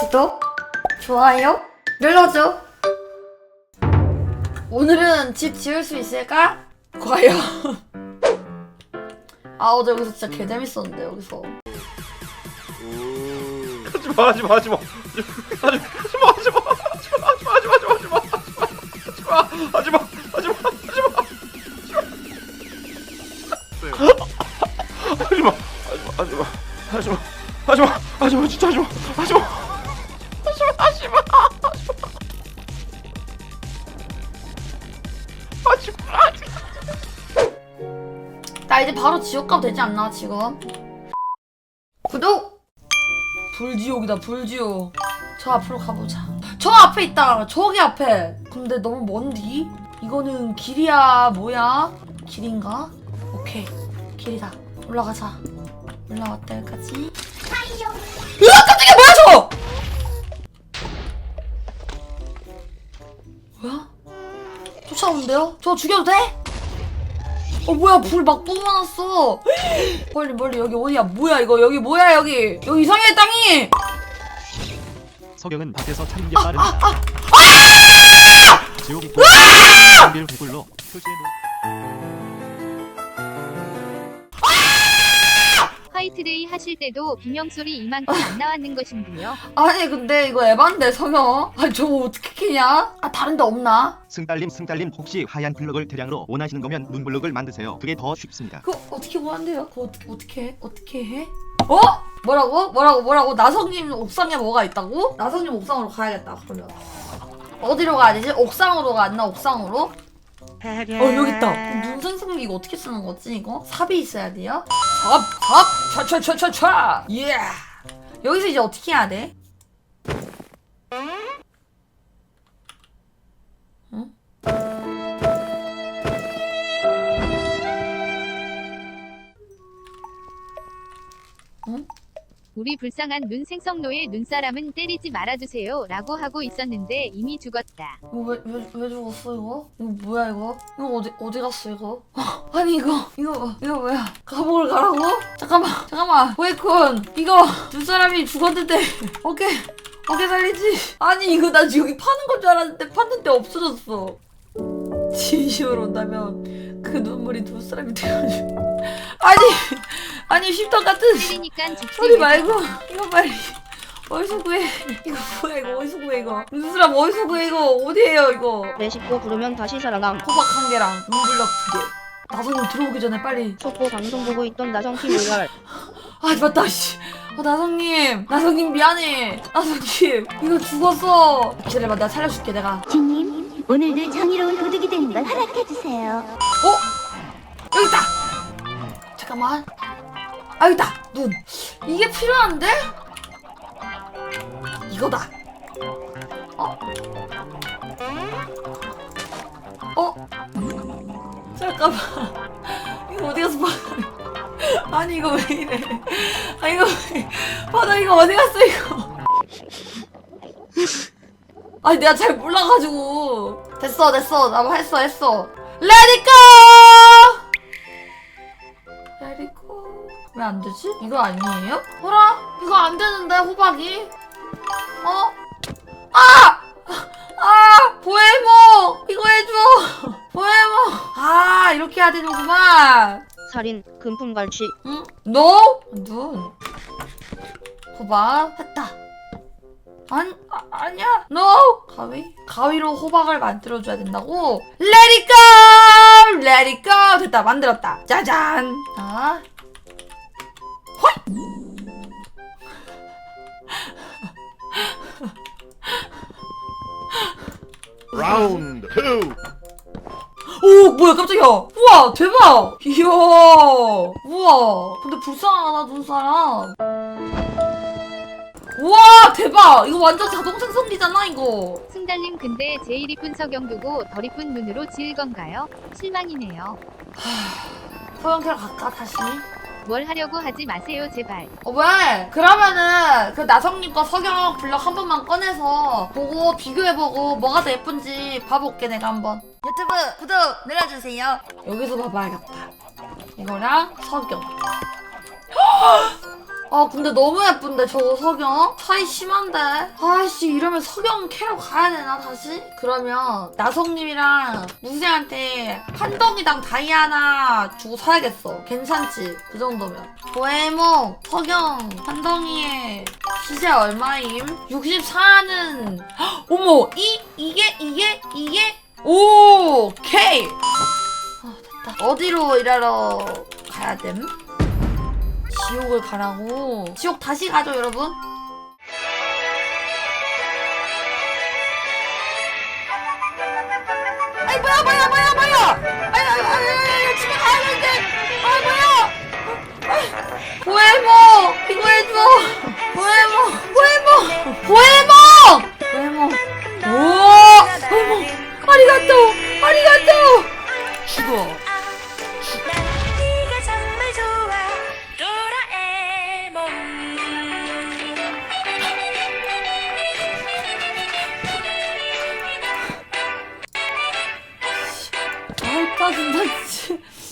구독, 좋아요 눌러줘. 오늘은 집 지을 수 있을까? 과연. 아 어제 여기서 진짜 개 재밌었는데 여기서. 하지마 하지마 하지마 하지마 하지마 하지마 하지마 하지마 하지마 하지마 하지마 하지마 하지마 하지마 하지마 하지마 하지마 하지마 진짜 하지마 하지마 나 이제 바로 지옥 가도 되지 않나 지금? 구독! 불지옥이다 불지옥 저 앞으로 가보자 저 앞에 있다 저기 앞에 근데 너무 먼디? 이거는 길이야 뭐야? 길인가? 오케이 길이다 올라가자 올라왔다 여기까지 으아 깜짝이야 뭐야 저거 뭐야? 쫓아오는데요? 저 죽여도 돼? 어 뭐야 불 막 뿜어놨어. 멀리 멀리 여기 어디야? 뭐야 이거? 여기 뭐야 여기? 여기 이상해 땅이! 서경은 밖에서 찾는 게 빠릅니다. 지옥이 준비를 구글로 표시해 놓. 화이트데이 하실 때도 비명 소리 이만큼 안 나왔는 것인데요. 아니 근데 이거 에반데 성형 아니 저거 어떻게 캐냐? 아 다른 데 없나? 승달님 승달님 혹시 하얀 블럭을 대량으로 원하시는 거면 눈 블럭을 만드세요. 그게 더 쉽습니다. 그거 어떻게 뭐한대요? 그거 어떻게 어떻게 해 어떻게 해? 어? 뭐라고? 뭐라고 뭐라고? 나성님 옥상에 뭐가 있다고? 나성님 옥상으로 가야겠다 그러면. 어디로 가야 되지? 옥상으로 갔나? 옥상으로 어 여기 있다. 눈생성기 이거 어떻게 쓰는 거지 이거? 삽이 있어야 돼요? 삽 삽 차차차차차! 예! 여기서 이제 어떻게 해야 돼 우리 불쌍한 눈 생성로의 눈사람은 때리지 말아주세요 라고 하고 있었는데 이미 죽었다. 이거 왜, 왜, 왜 죽었어 이거? 이거 뭐야 이거? 이거 어디 어디 갔어 이거? 아니 이거 이거 이거 뭐야? 감옥을 가라고? 잠깐만 잠깐만 웨이콘 이거 두 사람이 죽었는데 어깨 어깨 살리지? 아니 이거 나 여기 파는 건 줄 알았는데 팠는데 없어졌어. 진심으로 온다면 그 눈물이 두 사람이 되어주. 아니 아니 씹덕 같은 소리 왜 말고 이거 빨리 어디서 구해? 이거 뭐야 이거 어디서 구해 이거? 무슨 사람 어디서 구해 이거 어디에요 이거? 내 식구 부르면 다시 살아남. 호박 한 개랑 문블럭 두 개. 나성님 들어오기 전에 빨리. 속보 방송 보고 있던 나정팀 의갈. 아 맞다 씨. 어, 나성님 나성님 미안해. 나성님 이거 죽었어. 기다려봐 내가 살려줄게 내가. 오늘도 정의로운 도둑이 되는 걸 허락해주세요. 어? 여기 있다. 잠깐만. 아 여기 있다. 눈. 이게 필요한데? 이거다. 어? 어? 잠깐만. 이거 어디 가서 봐. 아니 이거 왜 이래? 아 이거 왜? 아나 이거 어디 갔어 이거? 아니 내가 잘 몰라가지고 됐어 됐어 나 했어 했어 레디고 레디고 왜 안 되지? 이거 아니에요? 호라 이거 안 되는데 호박이 어? 아! 아! 보헤모 이거 해줘 보헤모 아 이렇게 해야 되는구만 살인, 금품 갈취. 응? 너? 눈 호박 했다 아니, 아, 아니야. No. 가위? 가위로 호박을 만들어줘야 된다고? Let it go! Let it go! 됐다 만들었다. 짜잔. 자. 라운드 2 오 뭐야 깜짝이야. 우와 대박. 이야. 우와. 근데 불쌍하다 눈사람 대박 이거 완전 자동 생성기잖아 이거 승달님 근데 제일 이쁜 서경 두고 덜 이쁜 눈으로 지을 건가요? 실망이네요. 소형캐로 갈까 다시 뭘 하려고 하지 마세요 제발. 어 왜? 그러면은 그 나성님과 서경 블럭 한 번만 꺼내서 보고 비교해보고 뭐가 더 예쁜지 봐볼게 내가 한번 유튜브 구독 눌러주세요 여기서 봐봐야겠다 이거랑 석영 아 근데 너무 예쁜데 저거 석영? 차이 심한데? 아씨 이러면 석영 캐러 가야 되나 다시? 그러면 나성님이랑 무생한테 한 덩이당 다이 하나 주고 사야겠어 괜찮지? 그 정도면 도에몽 석영 한 덩이에 시세 얼마임? 64는 어머 이 이게 이게 이게 오케이 아 됐다 어디로 일하러 가야 됨? 지옥을 가라고. 지옥 다시 가죠 여러분. 아이 뭐야 뭐야 뭐야 뭐야! 아이 아이 아이 아이 집에 가야 되는데! 아이 뭐야! 보헤모! 이거 해줘! 보헤모! 보헤모! 보헤모 チュー。